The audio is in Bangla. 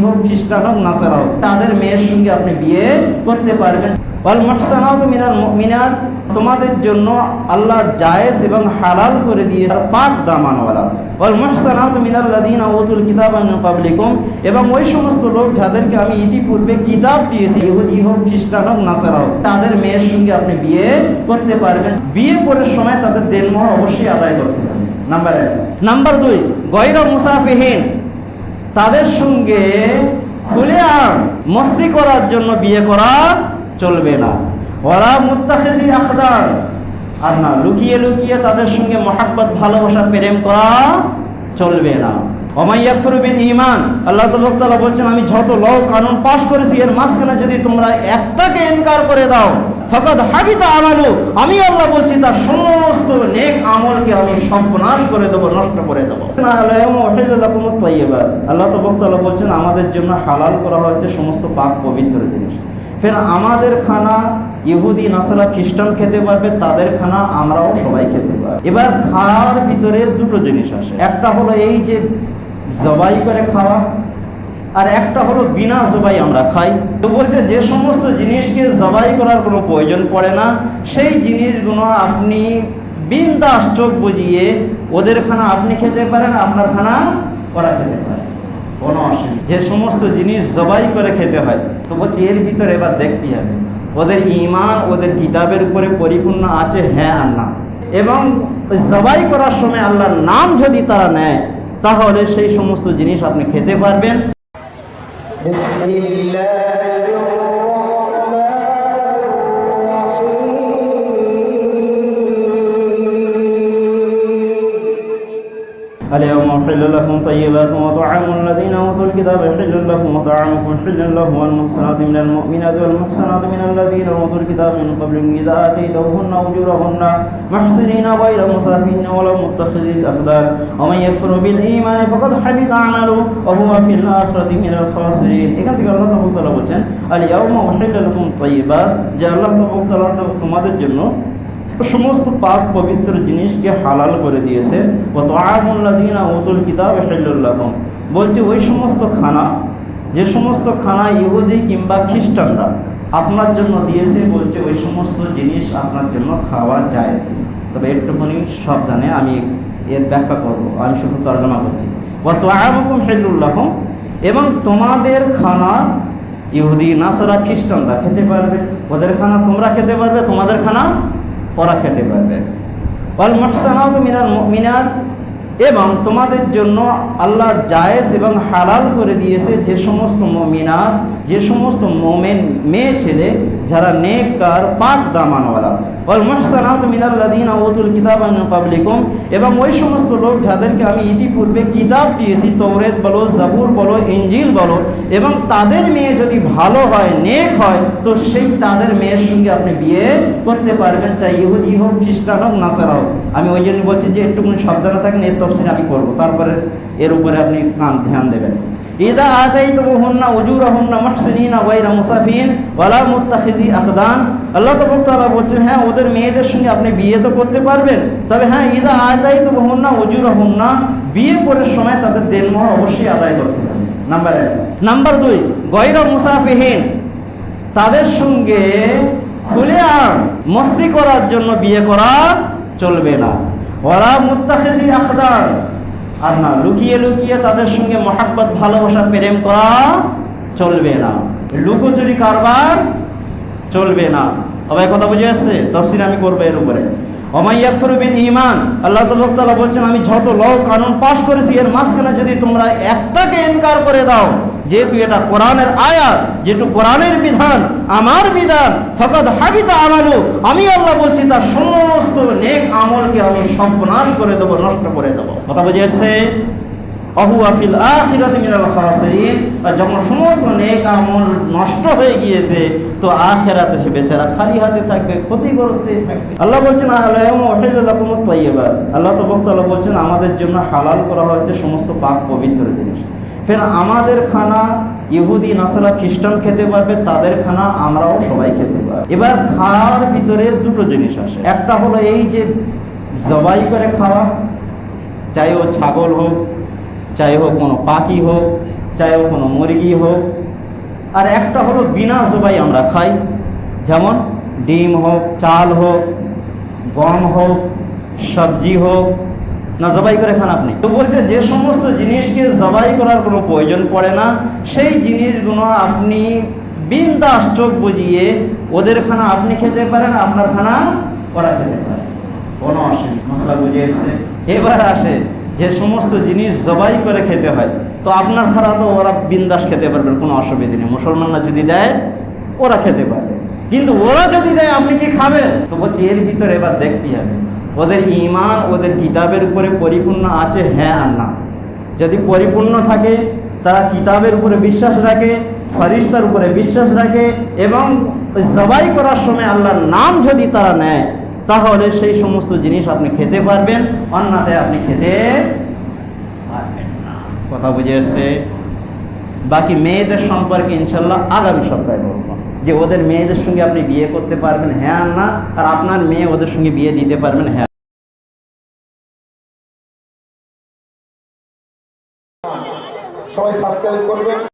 হোক খ্রিস্টান হোক নাসারা হোক তাদের মেয়ের সঙ্গে আপনি বিয়ে করতে পারবেন। তোমাদের জন্য আল্লাহ জায়েজ এবং হালাল করে এবং ওই সমস্ত লোক যাদেরকে আমি ইতিপূর্বে কিতাব দিয়েছি ইহুদি হোক খ্রিস্টান হোক নাসারা হোক তাদের মেয়ের সঙ্গে আপনি বিয়ে করতে পারবেন। বিয়ে করার সময় তাদের দেনমোহর অবশ্যই আদায় করতে হবে। নাম্বার এক। নাম্বার দুই গৈর মুসাফিহীন। তাদের সঙ্গে খুলে আম, মস্তি করার জন্য বিয়ে করা চলবে না। ওরা মুত্তাখিদি আখদার আর না, লুকিয়ে লুকিয়ে তাদের সঙ্গে মহাব্বত, ভালোবাসা, প্রেম করা চলবে না। ইমান আমি যত ল কানুন পাশ করেছি, এর মাঝখানে যদি তোমরা একটাকে ইনকার করে দাও আমি আল্লাহ বলছি, তার সমস্ত নেক আমলকে আমি সর্বনাশ করে দেবো, নষ্ট করে দেবো। আল্লাহ তাআলা বলছেন, আমাদের জন্য হালাল করা হয়েছে সমস্ত পাক পবিত্র জিনিস। ফের আমাদের খানা ইহুদি, নাসারা, খ্রিস্টান খেতে পারবে, তাদের খানা আমরাও সবাই খেতে পারব। এবার খাওয়ার ভিতরে দুটো জিনিস আসে। একটা হলো এই যে জবাই করে খাওয়া আর একটা হলো বিনা জবাই আমরা খাই। তো বলছে, যে সমস্ত জিনিসকে জবাই করার কোনো প্রয়োজন পড়ে না। সেই জিনিসগুলো আপনি বিন্দাস চোখ বুঝিয়ে ওদের খানা আপনি খেতে পারেন, আপনার খানা ওরা খেতে পারে। কোনো অসুবিধা যে সমস্ত জিনিস জবাই করে খেতে হয়। তো বলছি, এর ভিতরে এবার দেখতে হবে। ওদের ইমান ওদের কিতাবের উপরে পরিপূর্ণ আছে হ্যাঁ আর না। এবং জবাই করার সময় আল্লাহর নাম যদি তারা নেয়, তাহলে সেই সমস্ত জিনিস আপনি খেতে পারবেন। بسم الله. أحل لكم طيبات وطعام الذين أوتوا الكتاب حل لكم وطعامكم حل لهم والمحصنات من المؤمنات والمحصنات من الذين أوتوا الكتاب من قبلكم إذا آتيتوهن أجورهن محسنين غير مسافين ولا متخذي الأخدار ومن يكفر بالإيمان فقد حبط عمله وهو في الآخرة من الخاسرين এখান থেকে আল্লাহ তাআলা বলছেন আলিয়াউমা উহিল্লা লাকুম তাইয়্যিবাত যে আল্লাহ তাআলা তোমাদের জন্য সমস্ত পাক পবিত্র জিনিসকে হালাল করে দিয়েছে। ও তো আমুল্লাদিনা উতুল কিতাব হেল্লাহম বলছে, ওই সমস্ত খানা, যে সমস্ত খানা ইহুদি কিংবা খ্রিস্টানরা আপনার জন্য দিয়েছে, বলছে, ওই সমস্ত জিনিস আপনার জন্য খাওয়া যায় তবে একটুখানি সাবধানে আমি এর ব্যাখ্যা করব, আমি শুধু তর্জমা করছি। ও তো আমকুম হেল্লুল্লাহম এবং তোমাদের খানা ইহুদি, নাসারা, খ্রিস্টানরা খেতে পারবে। ওদের খানা তোমরা খেতে পারবে, তোমাদের খানা ওরা খেতে পারবে অল মহসানাত মিনাল মিনাত এবং তোমাদের জন্য আল্লাহ জায়েজ এবং হালাল করে দিয়েছে যে সমস্ত মমিনাত, যে সমস্ত মোমেন মেয়ে ছেলে যারা নেককার, পাক দামানওয়ালা। অল মহসানাত মিনাল্লাদিনা ওতুল কিতাব পাবলিকুম এবং ওই সমস্ত লোক যাদেরকে আমি ইতিপূর্বে কিতাব দিয়েছি তৌরেত বলো, জাবুর বলো ইঞ্জিল বলো, এবং তাদের মেয়ে যদি ভালো হয়, নেক হয়, তো সেই তাদের মেয়ের সঙ্গে আপনি বিয়ে করতে পারবেন, চাই ইহুদি হোক, খ্রিস্টান হোক, নাসারা হোক। আমি ওই জন্য বলছি যে একটুখানি সাবধানে থাকেন, এর তফসিল আমি করব। তারপরে এর উপরে আপনি কান ধ্যান দেবেন। ইদা আদাই তো হন্না উজুর হন্না মহসিনা ওয়াইরা মুসাফিন ওয়ালা মুত্তাখিজি আখদান। আল্লাহ তবক্তালা বলছেন হ্যাঁ ওদের মেয়েদের সঙ্গে আপনি বিয়ে তো করতে পারবেন। তবে হ্যাঁ ইদা আদাই তো হন্না উজুর হন্না বিয়ে করার সময় তাদের দেনমোহর অবশ্যই আদায় করতে হবে। নাম্বার এক। নাম্বার দুই গৈর মুসাফিহীন, তাদের সঙ্গে খুলে আর মস্তি করার জন্য বিয়ে করা চলবে না। ওরা আখদার আর না, লুকিয়ে লুকিয়ে তাদের সঙ্গে মহাব্বত, ভালোবাসা, প্রেম করা চলবে না। লুকোচুরি কারবার চলবে না। কথা বুঝে আসছে? তফসিল আমি করব এর উপরে। ইমান আল্লাহ বলছেন, আমি যত ল কানুন পাশ করেছি, এর মাঝখানে যদি তোমরা একটাকে ইনকার করে দাও, যেহেতু এটা কোরআনের আয়াত, যেহেতু কোরআনের বিধান, আমার বিধান ফকত হাবিতা আমালু, আমি আল্লাহ বলছি, তার সমস্ত নেক আমলকে আমি করে দেবো, নষ্ট করে দেবো। কথা বুঝে এসছে? তো বেচারা খালি হাতে থাকবে ক্ষতিগ্রস্ত আল্লাহ বলছেন আল্লাহ বলছেন, আমাদের জন্য হালাল করা হয়েছে সমস্ত পাক পবিত্র জিনিস। ফের আমাদের খানা ইহুদি, নাসারা খ্রিস্টান খেতে পারবে, তাদের খানা আমরাও সবাই খেতে পারব। এবার খাওয়ার ভিতরে দুটো জিনিস আসে। একটা হলো এই যে জবাই করে খাওয়া, চাই ও ছাগল হোক, চাই হোক কোনো পাখি হোক, চাই ও কোনো মুরগি হোক, আর একটা হলো বিনা জবাই আমরা খাই। যেমন ডিম হোক, চাল হোক, গম হোক, সবজি হোক না জবাই করে খান আপনি? তো বলছে যে সমস্ত জিনিসকে জবাই করার কোনো প্রয়োজন পড়ে না, সেই জিনিসগুলো আপনি বিন্দাস চোখ বুঝিয়ে ওদের খানা আপনি খেতে পারেন, আপনার খানা ওরা খেতে পারে। কোনো অসুবিধা মশলা বুঝে এসছে? এবার আসে যে সমস্ত জিনিস জবাই করে খেতে হয়, তো আপনার খানা তো ওরা বিন্দাস খেতে পারবেন কোনো অসুবিধা নেই। মুসলমানরা যদি দেয়, ওরা খেতে পারবে। কিন্তু ওরা যদি দেয়, আপনি কি খাবেন? তো বলছি, এর ভিতরে এবার দেখতে হবে। ওদের ইমান ওদের কিতাবের উপরে পরিপূর্ণ আছে হ্যাঁ আর না। যদি পরিপূর্ণ থাকে, তারা কিতাবের উপরে বিশ্বাস রাখে, ফরিস্তার উপরে বিশ্বাস রাখে এবং জবাই করার সময় আল্লাহর নাম যদি তারা নেয়, তাহলে সেই সমস্ত জিনিস আপনি খেতে পারবেন, অন্যথায় আপনি খেতে পারবেন না। কথা বুঝে এসছে? বাকি মেয়েদের সম্পর্কে ইনশাল্লাহ আগামী সপ্তাহে বলব। যে ওদের মেয়েদের সঙ্গে আপনি বিয়ে করতে পারবেন হ্যাঁ না, আর আপনার মেয়ে ওদের সঙ্গে বিয়ে দিতে পারবেন হ্যাঁ। সবাই সাবস্ক্রাইব করবেন।